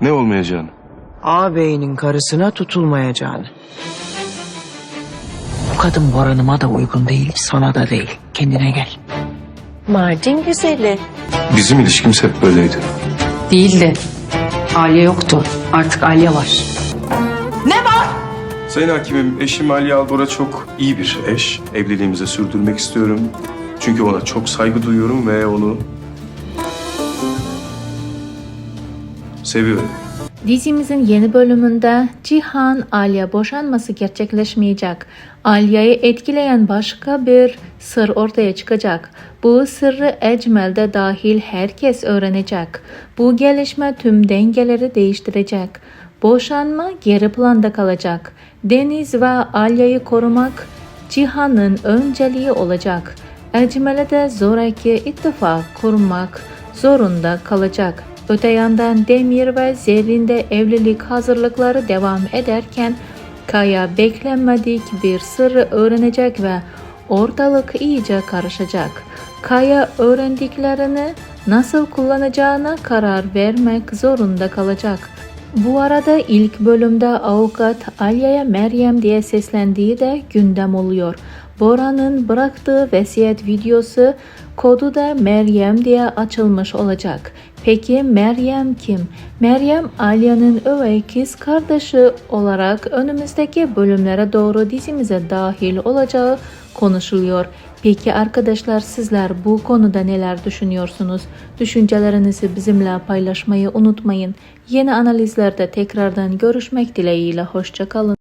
Ne olmayacağını? ağabeyinin karısına tutulmayacağını. Bu kadın Boran'ıma da uygun değil, sana da değil. Kendine gel. Mardin güzeli. Bizim ilişkimiz hep böyleydi. Değildi. Aliye yoktu. Artık Aliye var. Sayın Hakimim, eşim Ali Albora çok iyi bir eş. Evliliğimizi sürdürmek istiyorum. Çünkü ona çok saygı duyuyorum ve onu seviyorum. Dizimizin yeni bölümünde Cihan Alya boşanması gerçekleşmeyecek. Alya'yı etkileyen başka bir sır ortaya çıkacak. Bu sırrı Ecmel de dahil herkes öğrenecek. Bu gelişme tüm dengeleri değiştirecek. Boşanma geri planda kalacak. Deniz ve Alya'yı korumak Cihan'ın önceliği olacak. Ecmel'e de zoraki ittifak kurmak zorunda kalacak. Öte yandan Demir ve Zerrin de evlilik hazırlıkları devam ederken Kaya beklenmedik bir sırrı öğrenecek ve ortalık iyice karışacak. Kaya öğrendiklerini nasıl kullanacağına karar vermek zorunda kalacak. Bu arada ilk bölümde avukat Alya'ya Meryem diye seslendiği de gündem oluyor. Bora'nın bıraktığı vesiyet videosu kodu da Meryem diye açılmış olacak. Peki Meryem kim? Meryem Alya'nın övey kız kardeşi olarak önümüzdeki bölümlere doğru dizimize dahil olacağı konuşuluyor. Peki arkadaşlar sizler bu konuda neler düşünüyorsunuz? Düşüncelerinizi bizimle paylaşmayı unutmayın. Yeni analizlerde tekrardan görüşmek dileğiyle hoşçakalın.